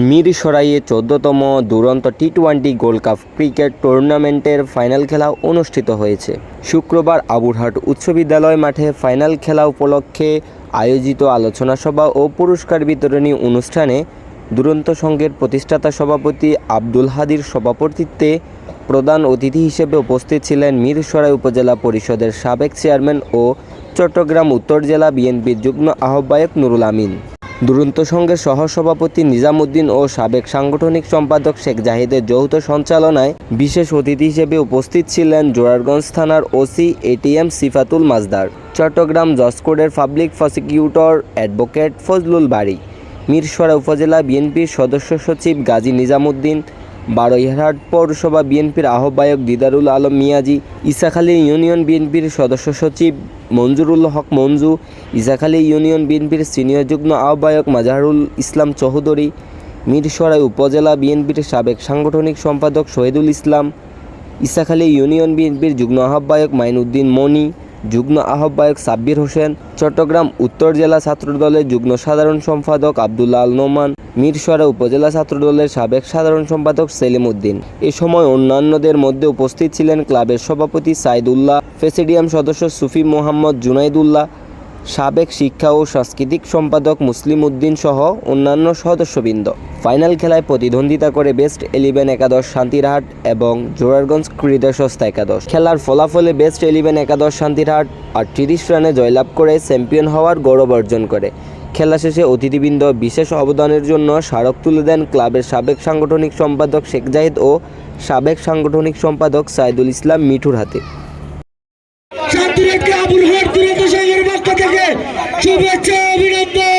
মিরসরাইয়ে চোদ্দতম দুরন্ত T twenty gold cup cricket টুর্নামেন্টের ফাইনাল খেলা অনুষ্ঠিত হয়েছে। শুক্রবার আবুরহাট উচ্চ বিদ্যালয় মাঠে ফাইনাল খেলা উপলক্ষে আয়োজিত আলোচনা সভা ও পুরস্কার বিতরণী অনুষ্ঠানে দুরন্ত সংঘের প্রতিষ্ঠাতা সভাপতি আব্দুল হাদির সভাপতিত্বে প্রধান অতিথি হিসেবে উপস্থিত ছিলেন মিরসরাই উপজেলা পরিষদের সাবেক চেয়ারম্যান ও চট্টগ্রাম উত্তর জেলা বিএনপির যুগ্ম আহ্বায়ক নুরুল আমিন। দুরন্ত সংঘের সহসভাপতি নিজামুদ্দিন ও সাবেক সাংগঠনিক সম্পাদক শেখ জাহিদের যৌথ সঞ্চালনায় বিশেষ অতিথি হিসেবে উপস্থিত ছিলেন জোরারগঞ্জ থানার ওসি এটিএম সিফাতুল মাজদার, চট্টগ্রাম জসকোডের পাবলিক প্রসিকিউটর অ্যাডভোকেট ফজলুল বাড়ি মিরসরা উপজেলা বিএনপির সদস্য সচিব গাজী নিজামুদ্দিন বারৈহাট পৌরসভা বিএনপির আহ্বায়ক দিদারুল আলম মিয়াজি, ইসাখালী ইউনিয়ন বিএনপির সদস্য সচিব মঞ্জুরুল হক মঞ্জু, ইসাখালী ইউনিয়ন বিএনপির সিনিয়র যুগ্ম আহ্বায়ক মাজাহারুল ইসলাম চৌধুরী, মিরসরাই উপজেলা বিএনপির সাবেক সাংগঠনিক সম্পাদক শহীদুল ইসলাম, ইসাখালী ইউনিয়ন বিএনপির যুগ্ম আহ্বায়ক মাইনুদ্দিন মনি যুগ্ম আহ্বায়ক সাব্বির হোসেন, চট্টগ্রাম উত্তর জেলা ছাত্রদলের যুগ্ম সাধারণ সম্পাদক আবদুল্লাহ আল নোমান মিরসরা উপজেলা ছাত্রদলের সাবেক সাধারণ সম্পাদক সেলিম উদ্দিন। এ সময় অন্যান্যদের মধ্যে উপস্থিত ছিলেন ক্লাবের সভাপতি সাইদুল্লাহ, প্রেসিডিয়াম সদস্য সুফি মোহাম্মদ জুনাইদুল্লাহ, সাবেক শিক্ষা ও সাংস্কৃতিক সম্পাদক মুসলিম উদ্দিন সহ অন্যান্য সদস্যবৃন্দ। ফাইনাল খেলায় প্রতিদ্বন্দ্বিতা করে বেস্ট ইলেভেন একাদশ শান্তিরহাট এবং জোরারগঞ্জ ক্রীড়া সংস্থা একাদশ। খেলার ফলাফলে বেস্ট ইলেভেন একাদশ শান্তিরহাট আটত্রিশ রানে জয়লাভ করে চ্যাম্পিয়ন হওয়ার গৌরব অর্জন করে। খেলা শেষে অতিথিবৃন্দ বিশেষ অবদানের জন্য স্মারক তুলে দেন ক্লাবের সাবেক সাংগঠনিক সম্পাদক শেখ জাহিদ ও সাবেক সাংগঠনিক সম্পাদক সাইদুল ইসলাম মিঠুর হাতে। শুভেচ্ছা, অভিনন্দন।